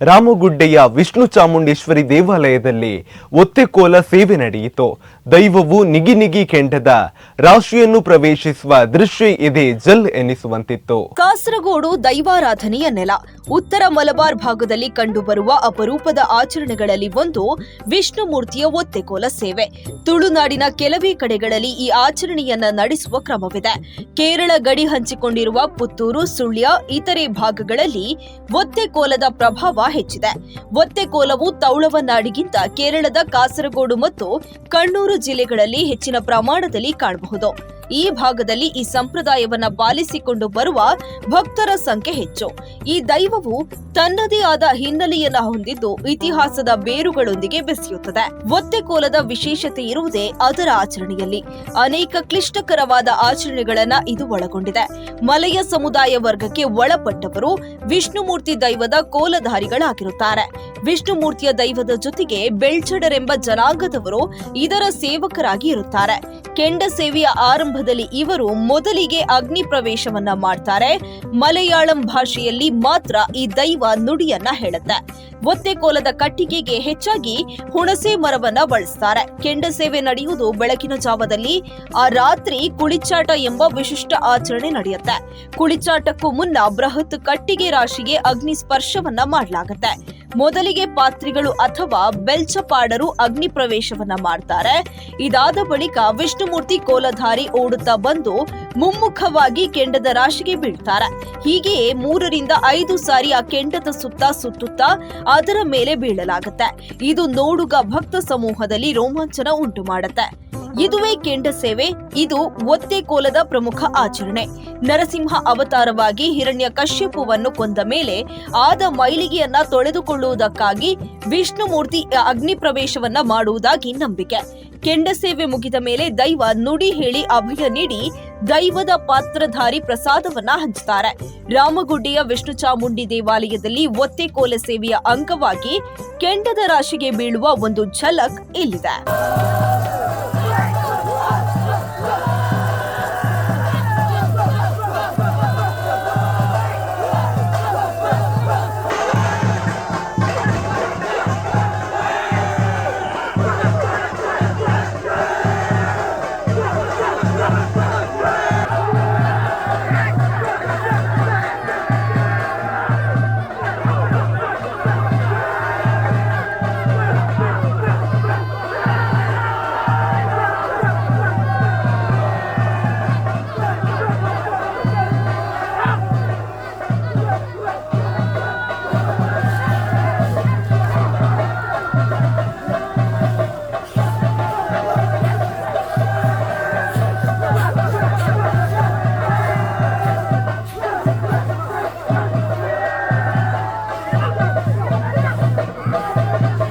ರಾಮಗುಡ್ಡೆಯ ವಿಷ್ಣು ಚಾಮುಂಡೇಶ್ವರಿ ದೇವಾಲಯದಲ್ಲಿ ಒತ್ತೆಕೋಲ ಸೇವೆ ನಡೆಯಿತು. ದೈವವು ನಿಗಿ ನಿಗಿ ಕೆಂಡದ ರಾಶಿಯನ್ನು ಪ್ರವೇಶಿಸುವ ದೃಶ್ಯ ಇದೆ ಜಲ್ ಎನಿಸುವಂತಿತ್ತು. ಕಾಸರಗೋಡು ದೈವಾರಾಧನೆಯ ನೆಲ. ಉತ್ತರ ಮಲಬಾರ್ ಭಾಗದಲ್ಲಿ ಕಂಡುಬರುವ ಅಪರೂಪದ ಆಚರಣೆಗಳಲ್ಲಿ ಒಂದು ವಿಷ್ಣುಮೂರ್ತಿಯ ಒತ್ತೆಕೋಲ ಸೇವೆ. ತುಳುನಾಡಿನ ಕೆಲವೇ ಕಡೆಗಳಲ್ಲಿ ಈ ಆಚರಣೆಯನ್ನ ನಡೆಸುವ ಕ್ರಮವಿದೆ. ಕೇರಳ ಗಡಿ ಹಂಚಿಕೊಂಡಿರುವ ಪುತ್ತೂರು, ಸುಳ್ಯ, ಇತರೆ ಭಾಗಗಳಲ್ಲಿ ಒತ್ತೆಕೋಲದ ಪ್ರಭಾವ ಹೆಚ್ಚಿದೆ. ಒತ್ತೆಕೋಲವು ತೌಳವನಾಡಿಗಿಂತ ಕೇರಳದ ಕಾಸರಗೋಡು ಮತ್ತು ಕಣ್ಣೂರು ಜಿಲ್ಲೆಗಳಲ್ಲಿ ಹೆಚ್ಚಿನ ಪ್ರಮಾಣದಲ್ಲಿ ಕಾಣಬಹುದು. ಈ ಭಾಗದಲ್ಲಿ ಈ ಸಂಪ್ರದಾಯವನ್ನ ಪಾಲಿಸಿಕೊಂಡು ಬರುವ ಭಕ್ತರ ಸಂಖ್ಯೆ ಹೆಚ್ಚು. ಈ ದೈವವು ತನ್ನದೇ ಆದ ಹಿನ್ನೆಲೆಯನ್ನ ಹೊಂದಿದ್ದು ಇತಿಹಾಸದ ಬೇರುಗಳೊಂದಿಗೆ ಬೆಸೆಯುತ್ತದೆ. ಒತ್ತೆಕೋಲದ ವಿಶೇಷತೆ ಇರುವುದೇ ಅದರ ಆಚರಣೆಯಲ್ಲಿ. ಅನೇಕ ಕ್ಲಿಷ್ಟಕರವಾದ ಆಚರಣೆಗಳನ್ನ ಇದು ಒಳಗೊಂಡಿದೆ. ಮಲಯ ಸಮುದಾಯ ವರ್ಗಕ್ಕೆ ಒಳಪಟ್ಟವರು ವಿಷ್ಣುಮೂರ್ತಿ ದೈವದ ಕೋಲಧಾರಿಗಳಾಗಿರುತ್ತಾರೆ. ವಿಷ್ಣುಮೂರ್ತಿಯ ದೈವದ ಜೊತೆಗೆ ಬೆಳ್ಚಡರೆಂಬ ಜನಾಂಗದವರು ಇದರ ಸೇವಕರಾಗಿ ಇರುತ್ತಾರೆ. ಕೆಂಡ ಸೇವೆಯ ಆರಂಭದಲ್ಲಿ ಇವರು ಮೊದಲಿಗೆ ಅಗ್ನಿ ಪ್ರವೇಶವನ್ನ ಮಾಡ್ತಾರೆ. ಮಲಯಾಳಂ ಭಾಷೆಯಲ್ಲಿ ಮಾತ್ರ ಈ ದೈವ ನುಡಿಯನ್ನ ಹೇಳುತ್ತೆ. ಒತ್ತೆಕೋಲದ ಕಟ್ಟಿಗೆಗೆ ಹೆಚ್ಚಾಗಿ ಹುಣಸೆ ಮರವನ್ನ ಬಳಸ್ತಾರೆ. ಕೆಂಡ ಸೇವೆ ನಡೆಯುವುದು ಬೆಳಕಿನ ಜಾವದಲ್ಲಿ, ಆ ರಾತ್ರಿ ಕುಳಿಚಾಟ ಎಂಬ ವಿಶಿಷ್ಟ ಆಚರಣೆ ನಡೆಯುತ್ತೆ. ಕುಳಿಚಾಟಕ್ಕೂ ಮುನ್ನ ಬೃಹತ್ ಕಟ್ಟಿಗೆ ರಾಶಿಗೆ ಅಗ್ನಿ ಸ್ಪರ್ಶವನ್ನ ಮಾಡಲಾಗುತ್ತೆ. ಮೊದಲಿಗೆ ಪಾತ್ರಿಗಳು ಅಥವಾ ಬೆಲ್ಚಪಾಡರು ಅಗ್ನಿ ಪ್ರವೇಶವನ್ನ ಮಾಡ್ತಾರೆ. ಇದಾದ ಬಳಿಕ ವಿಷ್ಣುಮೂರ್ತಿ ಕೋಲಧಾರಿ ಓಡುತ್ತಾ ಬಂದು ಮುಮ್ಮುಖವಾಗಿ ಕೆಂಡದ ರಾಶಿಗೆ ಬೀಳ್ತಾರೆ. ಹೀಗೆಯೇ ಮೂರರಿಂದ ಐದು ಸಾರಿ ಆ ಕೆಂಡದ ಸುತ್ತ ಸುತ್ತುತ್ತಾ ಅದರ ಮೇಲೆ ಬೀಳಲಾಗುತ್ತೆ. ಇದು ನೋಡುಗ ಭಕ್ತ ಸಮೂಹದಲ್ಲಿ ರೋಮಾಂಚನ ಉಂಟು ಮಾಡುತ್ತೆ ಇದುವೇ ಕೆಂಡ ಸೇವೆ, ಇದು ಒತ್ತೆ ಕೋಲದ ಪ್ರಮುಖ ಆಚರಣೆ. ನರಸಿಂಹ ಅವತಾರವಾಗಿ ಹಿರಣ್ಯ ಕಶ್ಯಪುವನ್ನು ಕೊಂದ ಮೇಲೆ ಆದ ಮೈಲಿಗೆಯನ್ನ ತೊಳೆದುಕೊಳ್ಳುವುದಕ್ಕಾಗಿ ವಿಷ್ಣುಮೂರ್ತಿ ಅಗ್ನಿ ಪ್ರವೇಶವನ್ನ ಮಾಡುವುದಾಗಿ ನಂಬಿಕೆ. ಕೆಂಡ ಸೇವೆ ಮುಗಿದ ಮೇಲೆ ದೈವ ನುಡಿ ಹೇಳಿ ಅಭಯ ನೀಡಿ ದೈವದ ಪಾತ್ರಧಾರಿ ಪ್ರಸಾದವನ್ನ ಹಂಚುತ್ತಾರೆ ರಾಮಗುಡ್ಡಿಯ ವಿಷ್ಣು ಚಾಮುಂಡಿ ದೇವಾಲಯದಲ್ಲಿ ಒತ್ತೆ ಕೋಲ ಸೇವೆಯ ಅಂಗವಾಗಿ ಕೆಂಡದ ರಾಶಿಗೆ ಬೀಳುವ ಒಂದು ಝಲಕ್ ಇಲ್ಲಿದೆ.